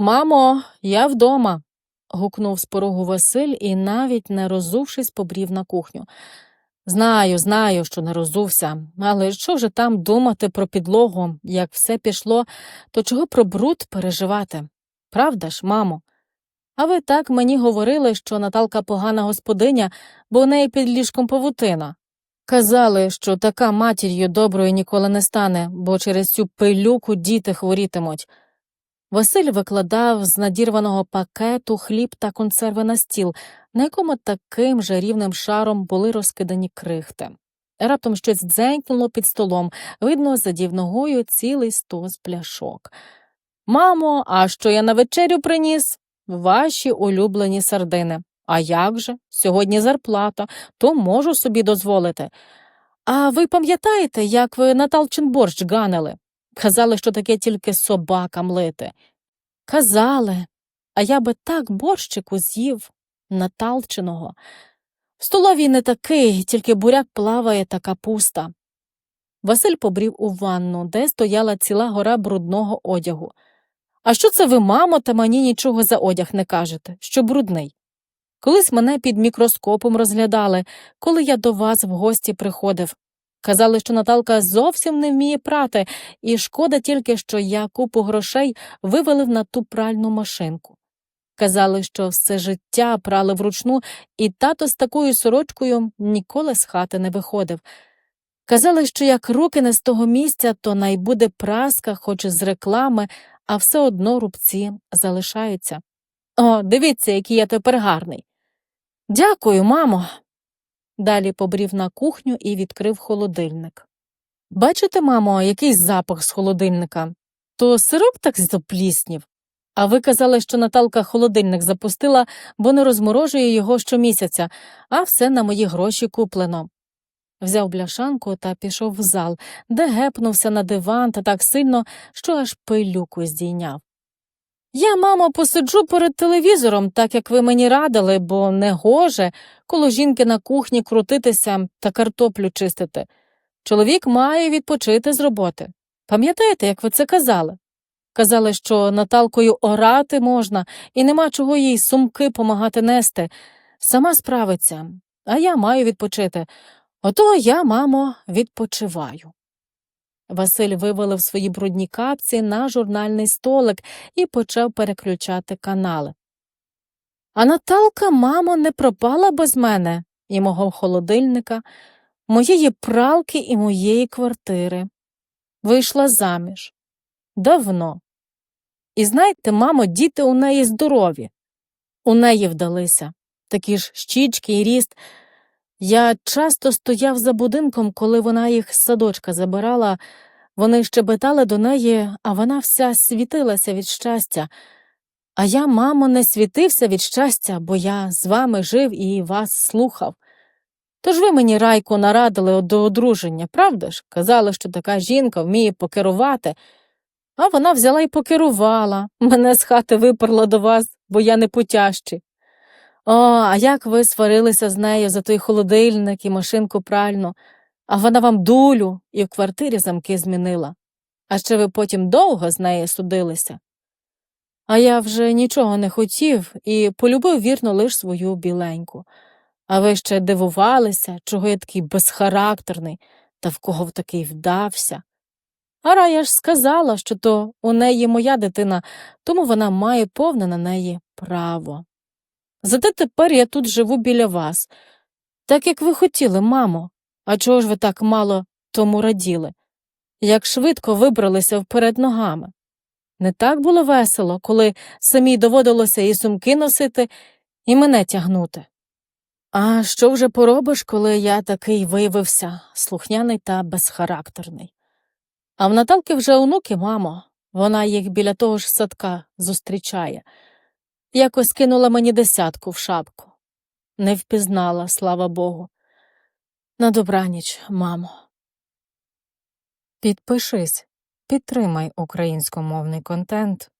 Мамо, я вдома. гукнув з порогу Василь і, навіть не розувшись, побрів на кухню. Знаю, знаю, що не розувся, але що вже там думати про підлогу, як все пішло, то чого про бруд переживати? Правда ж, мамо? А ви так мені говорили, що Наталка погана господиня, бо у неї під ліжком павутина. Казали, що така матір'ю доброю ніколи не стане, бо через цю пилюку діти хворітимуть. Василь викладав з надірваного пакету хліб та консерви на стіл, на якому таким же рівним шаром були розкидані крихти. Раптом щось дзенькнуло під столом, видно, задів ногою цілий стос пляшок. Мамо, а що я на вечерю приніс? Ваші улюблені сардини. А як же? Сьогодні зарплата, то можу собі дозволити. А ви пам'ятаєте, як ви Наталчин борщ ганили? Казали, що таке тільки собакам лити. Казали, а я би так борщику з'їв Наталчиного. В столовій не такий, тільки буряк плаває та капуста. Василь побрів у ванну, де стояла ціла гора брудного одягу. А що це ви, мамо, та мені нічого за одяг не кажете, що брудний? Колись мене під мікроскопом розглядали, коли я до вас в гості приходив. Казали, що Наталка зовсім не вміє прати, і шкода тільки, що я купу грошей вивелив на ту пральну машинку. Казали, що все життя прали вручну, і тато з такою сорочкою ніколи з хати не виходив. Казали, що як руки не з того місця, то найбуде праска, хоч з реклами, а все одно рубці залишаються. О, дивіться, який я тепер гарний. Дякую, мамо. Далі побрів на кухню і відкрив холодильник. Бачите, мамо, який запах з холодильника? То сироп так запліснів. А ви казали, що Наталка холодильник запустила, бо не розморожує його щомісяця, а все на мої гроші куплено. Взяв бляшанку та пішов в зал, де гепнувся на диван та так сильно, що аж пилюку здійняв. Я, мамо, посиджу перед телевізором, так як ви мені радили, бо не гоже, коло жінки на кухні крутитися та картоплю чистити. Чоловік має відпочити з роботи. Пам'ятаєте, як ви це казали? Казали, що Наталкою орати можна, і нема чого їй сумки помагати нести. Сама справиться, а я маю відпочити. Ото я, мамо, відпочиваю. Василь вивалив свої брудні капці на журнальний столик і почав переключати канали. А Наталка, мамо, не пропала без мене і мого холодильника, моєї пралки і моєї квартири. Вийшла заміж. Давно. І знаєте, мамо, діти у неї здорові. У неї вдалися. Такі ж щічки і ріст. Я часто стояв за будинком, коли вона їх з садочка забирала. Вони щебетали до неї, а вона вся світилася від щастя. А я, мамо, не світився від щастя, бо я з вами жив і вас слухав. Тож ви мені райку нарадили до одруження, правда ж? Казали, що така жінка вміє покерувати. А вона взяла і покерувала. Мене з хати виперла до вас, бо я не путящий. О, а як ви сварилися з нею за той холодильник і машинку пральну, а вона вам дулю і в квартирі замки змінила. А ще ви потім довго з нею судилися. А я вже нічого не хотів і полюбив вірно лиш свою біленьку. А ви ще дивувалися, чого я такий безхарактерний та в кого в такий вдався. А Рая ж сказала, що то у неї моя дитина, тому вона має повне на неї право. Зате тепер я тут живу біля вас, так як ви хотіли, мамо. А чого ж ви так мало тому раділи? Як швидко вибралися вперед ногами. Не так було весело, коли самій доводилося і сумки носити, і мене тягнути. А що вже поробиш, коли я такий виявився, слухняний та безхарактерний? А в Наталки вже онуки, мамо, вона їх біля того ж садка зустрічає. Якось кинула мені десятку в шапку. Не впізнала, слава Богу. На добраніч, мамо. Підпишись, підтримай українськомовний контент.